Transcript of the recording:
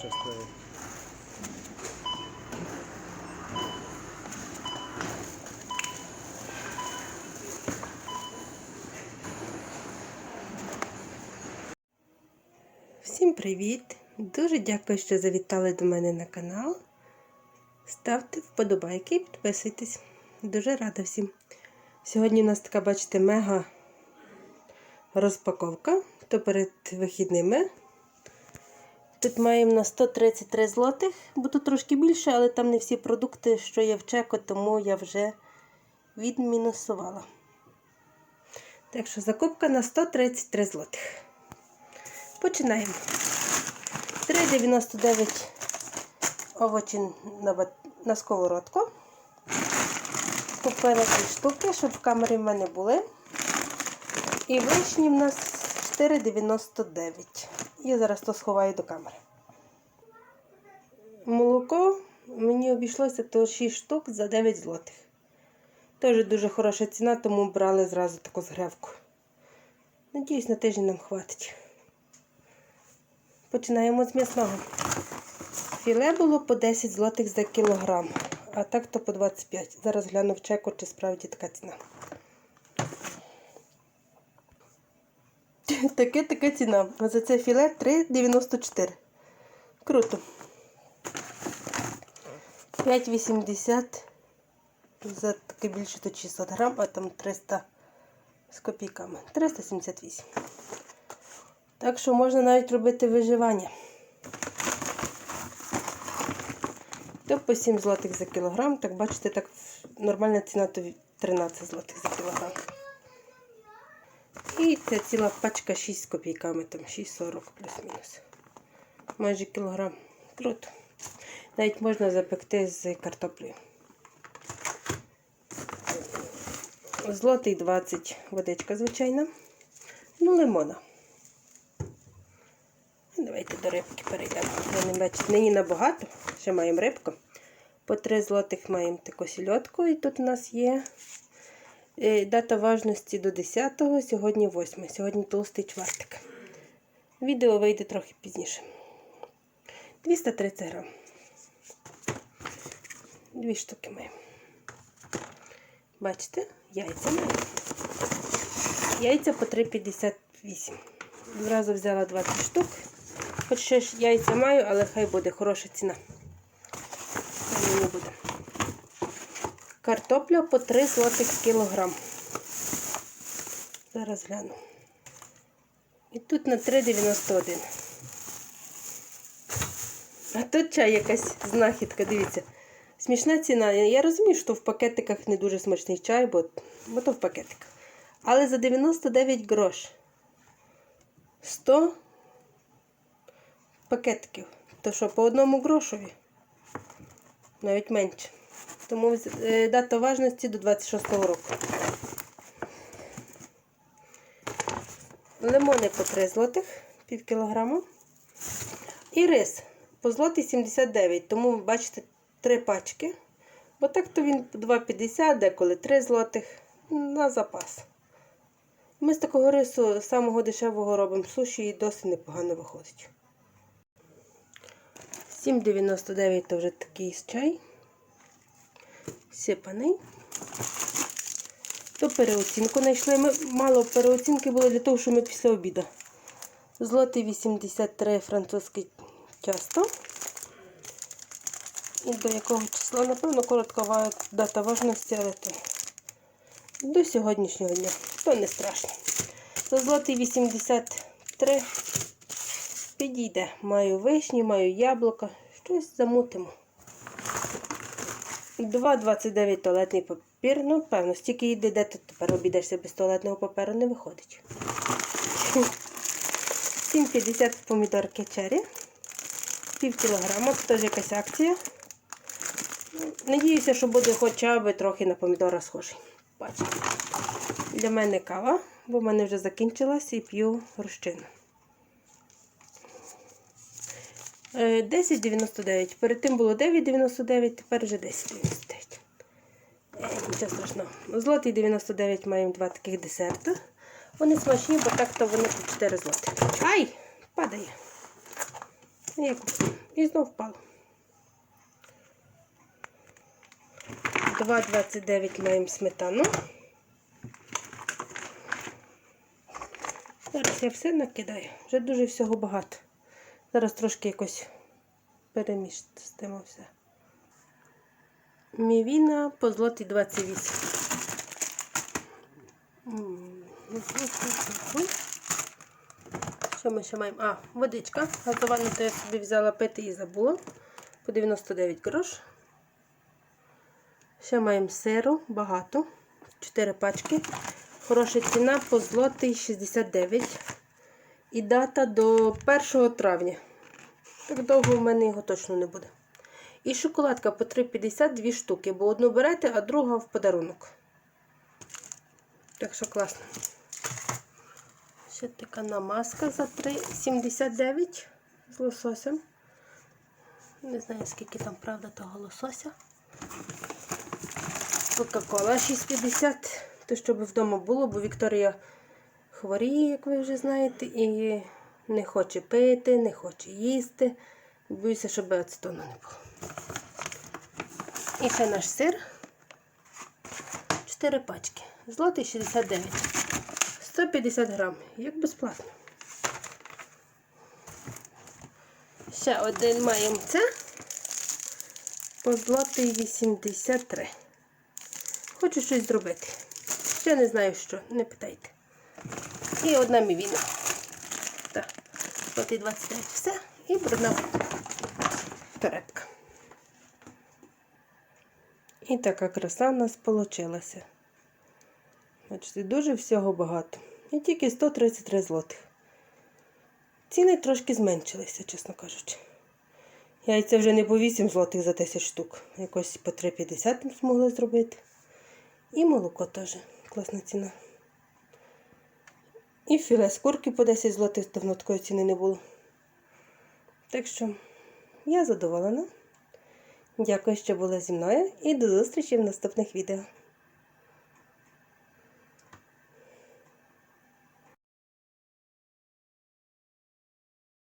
ще стоїть. Всім привіт! Дуже дякую, що завітали до мене на канал. Ставте вподобайки і підписуйтесь. Дуже рада всім. Сьогодні у нас така, бачите, мега розпаковка. То перед вихідними. Тут маємо на 133 злотих, тут трошки більше, але там не всі продукти, що є в чеку, тому я вже відмінусувала. Так що закупка на 133 злотих. Починаємо. 3,99 овочі на, сковородку. Купила ці штуки, щоб в камері в мене були. І вишні в нас 4,99. Я зараз то сховаю до камери. Молоко мені обійшлося то 6 штук за 9 злотих. Теж дуже хороша ціна, тому брали зразу таку згревку. Надіюсь, на тиждень нам хватить. Починаємо з м'ясного. Філе було по 10 злотих за кілограм, а так то по 25. Зараз гляну в чеку, чи справді така ціна. Таке така ціна. За це філе 3,94. Круто. 5,80 за таке більше то 600 грам, а там 300 з копійками. 378. Так що можна навіть робити виживання. То по 7 злотих за кілограм. Так бачите, так нормальна ціна то 13 злотих за кілограм. І це ціла пачка 6 з копійками, там 6,40 плюс-мінус. Майже кілограм. Круто. Навіть можна запекти з картоплею. Злотий 20 водичка, звичайна. Ну, лимона. Давайте до рибки перейдемо. Нині набагато. Ще маємо рибку. По 3 злотих маємо таку сільотку. І тут у нас є дата важності до 10-го, сьогодні 8 Сьогодні толстий чвартик. Відео вийде трохи пізніше. 230 грам. Дві штуки маємо. Бачите, яйця маємо. Яйця по 3,58. Зразу взяла 20 штук. Хоч ще ж яйця маю, але хай буде хороша ціна. Мені не буде. Картопля по 3 злотих кілограм. Зараз гляну. І тут на 3,91. А тут чай якась знахідка, дивіться. Смішна ціна. Я розумію, що в пакетиках не дуже смачний чай, бо, бо то в пакетиках. Але за 99 грош. 100 пакетиків. То що, по одному грошові? Навіть менше. Тому е, дата важності до 26-го року. Лимони по 3 злотих, пів кілограма. І рис по злотий 79. Тому, ви бачите, 3 пачки. Бо так то він 2,50, деколи 3 злотих на запас. Ми з такого рису самого дешевого робимо суші і досить непогано виходить. 7,99 то вже такий чай. Сипаний. То переоцінку знайшли. Ми мало переоцінки було для того, що ми після обіду. Злотий 83 французьке тісто. І до якого числа, напевно, коротка дата важності, але то до сьогоднішнього дня. То не страшно. За злотий 83 підійде. Маю вишні, маю яблука. Щось замутимо. 2,29 туалетний папір. Ну, певно, стільки йде, де ти тепер обійдешся без туалетного паперу, не виходить. 7,50 помідорки чері. Пів кілограма, це теж якась акція. Надіюся, що буде хоча б трохи на помідора схожий. Бачите. Для мене кава, бо в мене вже закінчилась і п'ю розчину. 10,99. Перед тим було 9,99, тепер вже 10,99. Е, Нічого страшного. Злотий 99 маємо два таких десерта. Вони смачні, бо так то вони по 4 злоти. Ай! Падає. Як? І знов впало. 2,29 маємо сметану. Зараз я все накидаю. Вже дуже всього багато. Зараз трошки якось перемістимо все. Мівіна по злоті 28. Що ми ще маємо? А, водичка. Газовану то я собі взяла пити і забула. По 99 грош. Ще маємо сиру, багато. 4 пачки. Хороша ціна по злотий 69. І дата до 1 травня. Так довго в мене його точно не буде. І шоколадка по 3,50 дві штуки, бо одну берете, а другу в подарунок. Так що класно. Ще така намазка за 3,79 з лососем. Не знаю, скільки там правда того лосося. Кока-кола 6,50. То, щоб вдома було, бо Вікторія хворіє, як ви вже знаєте, і не хоче пити, не хоче їсти. Боюся, щоб ацетону не було. І ще наш сир. 4 пачки. Злотий 69. 150 грам. Як безплатно. Ще один маємо це. По злотий 83. Хочу щось зробити. Ще не знаю що, не питайте. І одна мівіна. Так, злотий 29 все. І брудна перепка. І така краса в нас вийшла. Бачите, дуже всього багато. І тільки 133 злотих. Ціни трошки зменшилися, чесно кажучи. Яйця вже не по 8 злотих за 10 штук. Якось по 3,50 змогли зробити. І молоко теж класна ціна. І філе з курки по 10 злотих давно такої ціни не було. Так що я задоволена. Дякую, що були зі мною і до зустрічі в наступних відео.